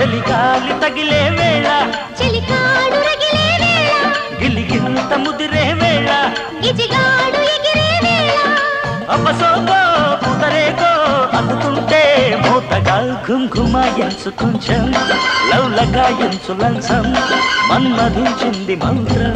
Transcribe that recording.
చలికాలి తగిలే వేళ. చలికాడు రగిలే వేళ. గిలిగింత ముదిరే వేళ. గిజిగాడు ఎగిరే వేళ. అపసోగో పుదరేగో అందుతుంటే మూతగా ఘుంఘుమ ఎంచు కొంచెం లవ్లగా ఎంచు లంచం మన్మధించింది మంత్రం